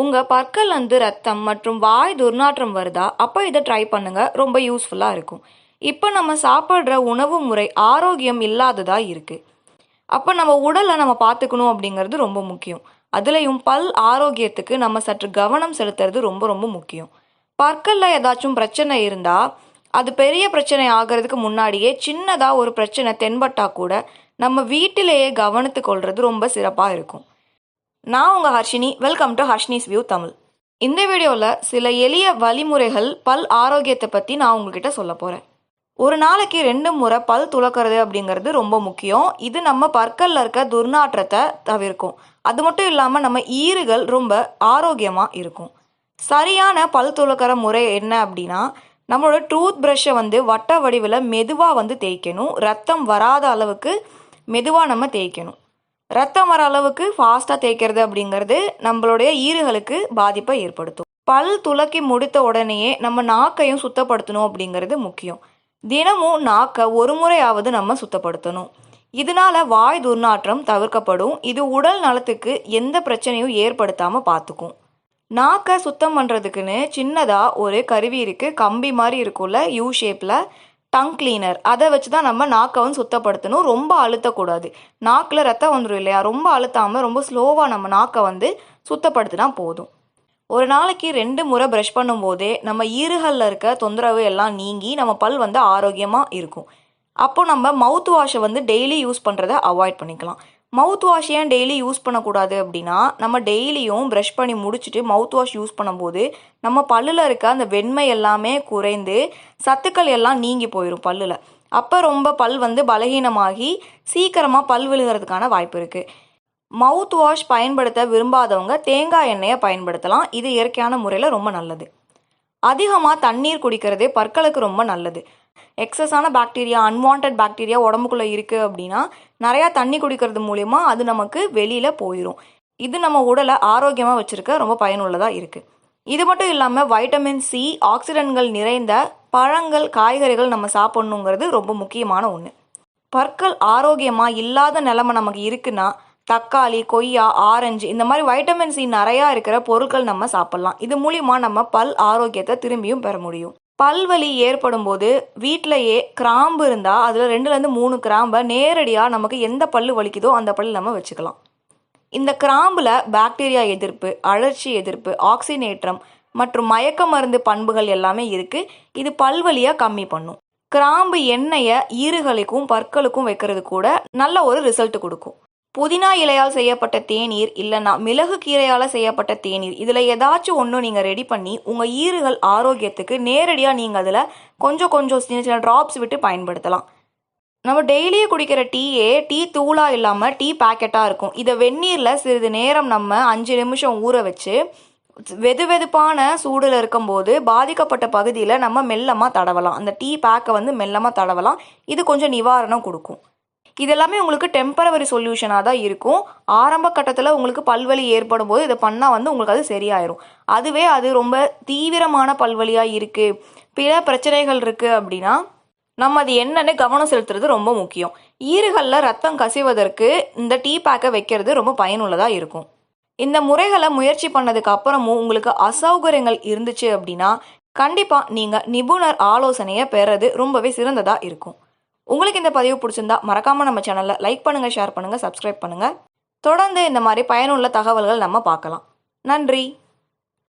உங்கள் பற்கள் வந்து ரத்தம் மற்றும் வாய் துர்நாற்றம் வருதா? அப்போ இதை ட்ரை பண்ணுங்க. ரொம்ப யூஸ்ஃபுல்லாக இருக்கும். இப்போ நம்ம சாப்பிட்ற உணவு முறை ஆரோக்கியம் இல்லாததாக இருக்குது அப்போ நம்ம உடலை நம்ம பார்த்துக்கணும் அப்படிங்கிறது ரொம்ப முக்கியம். அதுலேயும் பல் ஆரோக்கியத்துக்கு நம்ம சற்று கவனம் செலுத்துறது ரொம்ப ரொம்ப முக்கியம். பற்களில் ஏதாச்சும் பிரச்சனை இருந்தால் அது பெரிய பிரச்சனை ஆகிறதுக்கு முன்னாடியே சின்னதாக ஒரு பிரச்சனை தென்பட்டால் கூட நம்ம வீட்டிலேயே கவனித்து கொள்வது ரொம்ப சிறப்பாக இருக்கும். நான் உங்கள் Harshini. Welcome to Harshini's view Tamil இந்த வீடியோவில் சில எளிய வழிமுறைகள் பல் ஆரோக்கியத்தை பற்றி நான் உங்ககிட்ட சொல்ல போகிறேன் ஒரு நாளைக்கு ரெண்டு முறை பல் துளக்கிறது அப்படிங்கிறது ரொம்ப முக்கியம். இது நம்ம பற்களில் இருக்க துர்நாற்றத்தை தவிர்க்கும். அது மட்டும் இல்லாமல் நம்ம ஈறுகள் ரொம்ப ஆரோக்கியமாக இருக்கும். சரியான பல் துளக்கிற முறை என்ன அப்படின்னா நம்மளோட டூத் ப்ரஷ்ஷை வந்து வட்ட வடிவில் மெதுவாக வந்து தேய்க்கணும். ரத்தம் வராத அளவுக்கு மெதுவாக நம்ம தேய்க்கணும். ரத்தம் வர அளவுக்கு ஃபாஸ்ட்டாக தேய்க்கிறது அப்படிங்கிறது நம்மளுடைய ஈறுகளுக்கு பாதிப்பை ஏற்படுத்தும். பல் துளக்கி முடித்த உடனேயே நம்ம நாக்கையும் சுத்தப்படுத்தணும் அப்படிங்கிறது முக்கியம். தினமும் நாக்கை ஒரு முறையாவது நம்ம சுத்தப்படுத்தணும். இதனால வாய் துர்நாற்றம் தவிர்க்கப்படும். இது உடல் நலத்துக்கு எந்த பிரச்சனையும் ஏற்படுத்தாமல் பார்த்துக்கும் நாக்கை சுத்தம் பண்ணுறதுக்குன்னு சின்னதாக ஒரு கருவி இருக்குது கம்பி மாதிரி இருக்கும்ல யூ ஷேப்பில் டங் கிளீனர் அதை வச்சு தான் நம்ம நாக்கை வந்து சுத்தப்படுத்தணும். ரொம்ப அழுத்தக்கூடாது. நாக்கில் ரத்தம் வந்துடும் இல்லையா? ரொம்ப அழுத்தாமல் ரொம்ப ஸ்லோவாக நம்ம நாக்கை வந்து சுத்தப்படுத்தினா போதும். ஒரு நாளைக்கு ரெண்டு முறை ப்ரஷ் பண்ணும்போதே நம்ம ஈறுகளில் இருக்க தொந்தரவு எல்லாம் நீங்கி நம்ம பல் வந்து ஆரோக்கியமாக இருக்கும். அப்போ நம்ம மவுத் வாஷை வந்து டெய்லி யூஸ் பண்ணுறதை அவாய்ட் பண்ணிக்கலாம். மவுத் வாஷ் ஏன் டெய்லி யூஸ் பண்ணக்கூடாது அப்படின்னா நம்ம டெய்லியும் ப்ரஷ் பண்ணி முடிச்சுட்டு மவுத் வாஷ் யூஸ் பண்ணும்போது நம்ம பல்லில் இருக்க அந்த வெண்மை எல்லாமே குறைந்து சத்துக்கள் எல்லாம் நீங்கி போயிடும் பல்லில். அப்போ ரொம்ப பல் வந்து பலகீனமாகி சீக்கிரமாக பல் விழுகிறதுக்கான வாய்ப்பு இருக்குது மவுத் வாஷ் பயன்படுத்த விரும்பாதவங்க தேங்காய் எண்ணெயை பயன்படுத்தலாம். இது இயற்கையான முறையில் ரொம்ப நல்லது. அதிகமாக தண்ணீர் குடிக்கிறதே பற்களுக்கு ரொம்ப நல்லது. எக்ஸஸான பாக்டீரியா அன்வான்ட் பாக்டீரியா உடம்புக்குள்ளே இருக்குது அப்படின்னா நிறையா தண்ணி குடிக்கிறது மூலிமா அது நமக்கு வெளியில் போயிடும் இது நம்ம உடலை ஆரோக்கியமாக வச்சுருக்க ரொம்ப பயனுள்ளதாக இருக்குது இது மட்டும் இல்லாமல் வைட்டமின் சி ஆக்சிடென்ட்கள் நிறைந்த பழங்கள் காய்கறிகள் நம்ம சாப்பிட்ணுங்கிறது ரொம்ப முக்கியமான ஒன்று பற்கள் ஆரோக்கியமாக இல்லாத நிலமை நமக்கு இருக்குன்னா தக்காளி கொய்யா ஆரஞ்சு இந்த மாதிரி வைட்டமின் சி நிறையா இருக்கிற பொருட்கள் நம்ம சாப்பிட்லாம். இது மூலிமா நம்ம பல் ஆரோக்கியத்தை திரும்பியும் பெற முடியும். பல்வலி ஏற்படும் போது வீட்டிலையே கிராம்பு இருந்தால் அதில் ரெண்டுலேருந்து மூணு கிராம்பை நேரடியாக நமக்கு எந்த பல்லு வலிக்குதோ அந்த பல்லு நம்ம வச்சுக்கலாம். இந்த கிராம்பில் பாக்டீரியா எதிர்ப்பு அழற்சி எதிர்ப்பு ஆக்சினேற்றம் மற்றும் மயக்க மருந்து பண்புகள் எல்லாமே இருக்குது இது பல்வலியாக கம்மி பண்ணும். கிராம்பு எண்ணெயை ஈறுகளுக்கும் பற்களுக்கும் வைக்கிறது கூட நல்ல ஒரு ரிசல்ட் கொடுக்கும். புதினா இலையால் செய்யப்பட்ட தேநீர் இல்லைன்னா மிளகு கீரையால் செய்யப்பட்ட தேநீர். இதில் ஏதாச்சும் ஒன்று நீங்கள் ரெடி பண்ணி உங்கள் ஈறுகள் ஆரோக்கியத்துக்கு நேரடியாக நீங்கள் அதில் கொஞ்சம் கொஞ்சம் சின்ன சின்ன ட்ராப்ஸ் விட்டு பயன்படுத்தலாம். நம்ம டெய்லியே குடிக்கிற டீயே டீ தூளாக இல்லாமல் டீ பேக்கெட்டாக இருக்கும். இதை வெந்நீரில் சிறிது நேரம் நம்ம அஞ்சு நிமிஷம் ஊற வச்சு வெது வெதுப்பான சூடில் இருக்கும்போது பாதிக்கப்பட்ட பகுதியில் நம்ம மெல்லமாக தடவலாம். அந்த டீ பேக்கை வந்து மெல்லமாக தடவலாம். இது கொஞ்சம் நிவாரணம் கொடுக்கும். இதெல்லாமே உங்களுக்கு டெம்பரவரி சொல்யூஷனாக தான் இருக்கும். ஆரம்ப கட்டத்தில் உங்களுக்கு பல்வலி ஏற்படும் போது இதை பண்ணால் வந்து உங்களுக்கு அது சரியாயிரும். அதுவே அது ரொம்ப தீவிரமான பல்வலியாக இருக்குது பிற பிரச்சனைகள் இருக்குது அப்படின்னா நம்ம அது என்னன்னு கவனம் செலுத்துறது ரொம்ப முக்கியம். ஈறுகளில் ரத்தம் கசிவதற்கு இந்த டீ பேக்கை வைக்கிறது ரொம்ப பயனுள்ளதாக இருக்கும். இந்த முறைகளை முயற்சி பண்ணதுக்கு அப்புறமும் உங்களுக்கு அசௌகரியங்கள் இருந்துச்சு அப்படின்னா கண்டிப்பாக நீங்கள் நிபுணர் ஆலோசனையை பெறது ரொம்பவே சிறந்ததாக இருக்கும். உங்களுக்கு இந்த பதிவு பிடிச்சிருந்தா மறக்காமல் நம்ம சேனலில் லைக் பண்ணுங்கள் ஷேர் பண்ணுங்கள் சப்ஸ்கிரைப் பண்ணுங்கள் தொடர்ந்து இந்த மாதிரி பயனுள்ள தகவல்கள் நம்ம பார்க்கலாம். நன்றி.